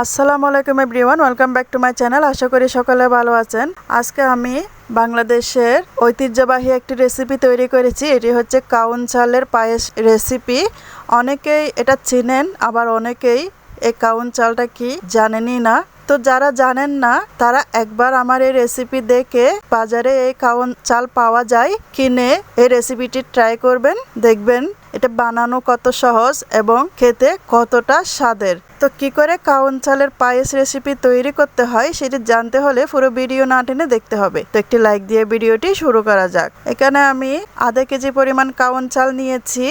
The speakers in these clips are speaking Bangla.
আসসালামু আলাইকুম everyone, welcome back to my channel. আশা করি সকলে ভালো আছেন। আজকে আমি বাংলাদেশের ঐতিহ্যবাহী একটি রেসিপি তৈরি করেছি। এটি হচ্ছে কাউন চালের পায়েস রেসিপি অনেকেই এটা চিনেন, আবার অনেকেই এই কাউন চালটা কি জানেনই না। তো যারা জানেন না, তারা একবার আমার এই রেসিপি দেখে বাজারে এই কাউন চাল পাওয়া যায়, কিনে এই রেসিপিটি ট্রাই করবেন, দেখবেন এটা বানানো কত সহজ এবং খেতে কতটা স্বাদের। তো কি করে কাউন চালের পায়েস রেসিপি তৈরি করতে হয়, সেটি জানতে হলে পুরো ভিডিও না টেনে দেখতে হবে। তো একটি লাইক দিয়ে ভিডিওটি শুরু করা যাক। এখানে আমি আধা কেজি পরিমাণ কাউন চাল নিয়েছি।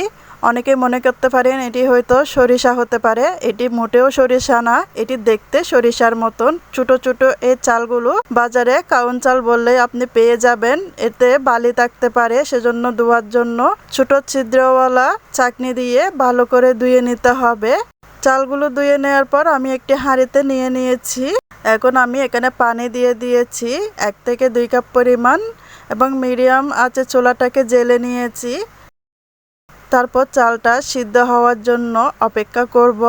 অনেকে মনে করতে পারেন এটি হয়তো সরিষা হতে পারে। এটি মোটেও সরিষা না, এটি দেখতে সরিষার মতন। ছোট ছোট এই চালগুলো বাজারে কাউন চাল বললে আপনি পেয়ে যাবেন। এতে বালি থাকতে পারে, সেজন্য ধোয়ার জন্য ছোট ছিদ্রওয়ালা চাকনি দিয়ে ভালো করে ধুয়ে নিতে হবে। চালগুলো ধুয়ে নেওয়ার পর আমি একটি হাঁড়িতে নিয়ে নিয়েছি। এখন আমি এখানে পানি দিয়ে দিয়েছি, এক থেকে দুই কাপ পরিমাণ, এবং মিডিয়াম আছে চোলাটাকে জেলে নিয়েছি। তারপর চালটা সিদ্ধ হওয়ার জন্য অপেক্ষা করব।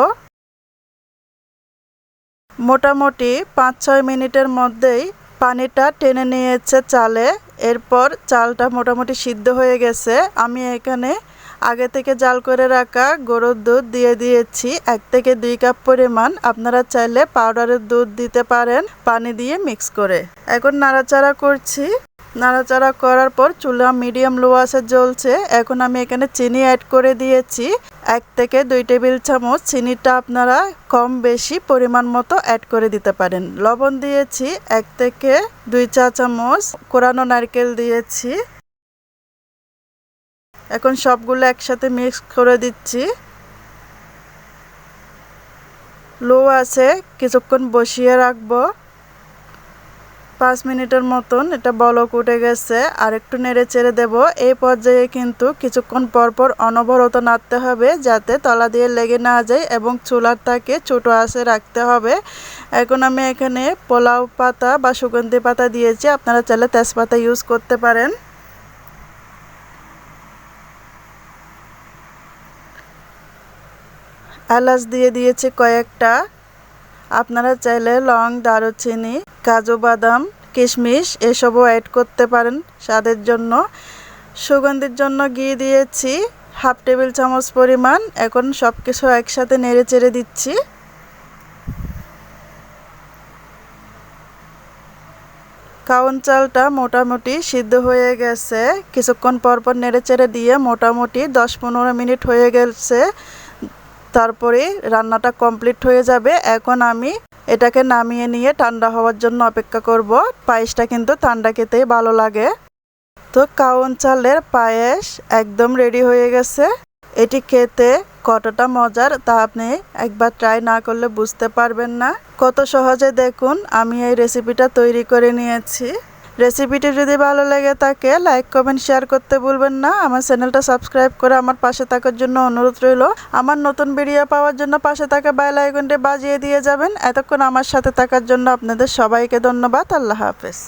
মোটামুটি পাঁচ ছয় মিনিটের মধ্যেই পানিটা টেনে নিয়েছে চালে। এরপর চালটা মোটামুটি সিদ্ধ হয়ে গেছে। আমি এখানে আগে থেকে জাল করে রাখা গরুর দুধ দিয়ে দিয়েছি। এক থেকে দুই কাপ পরিমাণ। আপনারা চাইলে পাউডারের দুধ দিতে পারেন পানি দিয়ে মিক্স করে। এখন নাড়াচাড়া করছি। নাড়াচাড়া করার পর চুলা মিডিয়াম লো আছে জ্বলছে। এখন আমি এখানে চিনি অ্যাড করে দিয়েছি। এক থেকে দুই টেবিল চামচ চিনিটা আপনারা কম বেশি পরিমাণ মতো অ্যাড করে দিতে পারেন। লবণ দিয়েছি, এক থেকে দুই চা চামচ কোরানো নারকেল দিয়েছি। এখন সবগুলো একসাথে মিক্স করে দিচ্ছি। লো আছে, কিছুক্ষণ বসিয়ে রাখব। পাঁচ মিনিটের মতন এটা বলক উঠে গেছে আর একটু নেড়ে চেড়ে দেবো। এই পর্যায়ে কিন্তু কিছুক্ষণ পরপর অনবরত নাড়তে হবে যাতে তলা দিয়ে লেগে না যায় এবং চুলার তাকে ছোটো আসে রাখতে হবে। এখন আমি এখানে পোলাও পাতা বা সুগন্ধি পাতা দিয়েছি। আপনারা চাইলে তেজপাতা ইউজ করতে পারেন। এলাচ দিয়ে দিয়েছি কয়েকটা। আপনারা চাইলে লং দারুচিনি, কাজু বাদাম, কিশমিশ এসবও অ্যাড করতে পারেন স্বাদের জন্য। সুগন্ধির জন্য ঘি দিয়েছি, হাফ টেবিল চামচ পরিমাণ। এখন সব কিছু একসাথে নেড়ে চেড়ে দিচ্ছি। কাউন চালটা মোটামুটি সিদ্ধ হয়ে গেছে। কিছুক্ষণ পরপর নেড়ে চেড়ে দিয়ে মোটামুটি দশ পনেরো মিনিট হয়ে গেছে। তারপরে রান্নাটা কমপ্লিট হয়ে যাবে। এখন আমি এটাকে নামিয়ে নিয়ে ঠান্ডা হওয়ার জন্য অপেক্ষা করব। পায়েসটা কিন্তু ঠান্ডা খেতেই ভালো লাগে। তো কাউন চালের পায়েস একদম রেডি হয়ে গেছে। এটি খেতে কতটা মজার তা আপনি একবার ট্রাই না করলে বুঝতে পারবেন না। কত সহজে দেখুন, আমি এই রেসিপিটা তৈরি করে নিয়েছি। রেসিপিটি যদি ভালো লাগে থাকে লাইক কমেন্ট শেয়ার করতে ভুলবেন না। আমার চ্যানেলটা সাবস্ক্রাইব করে আমার পাশে থাকার জন্য অনুরোধ রইল। আমার নতুন ভিডিও পাওয়ার জন্য পাশে থাকা বেল আইকনটি বাজিয়ে দিয়ে যাবেন। এতক্ষণ আমার সাথে থাকার জন্য আপনাদের সবাইকে ধন্যবাদ। আল্লাহ হাফেজ।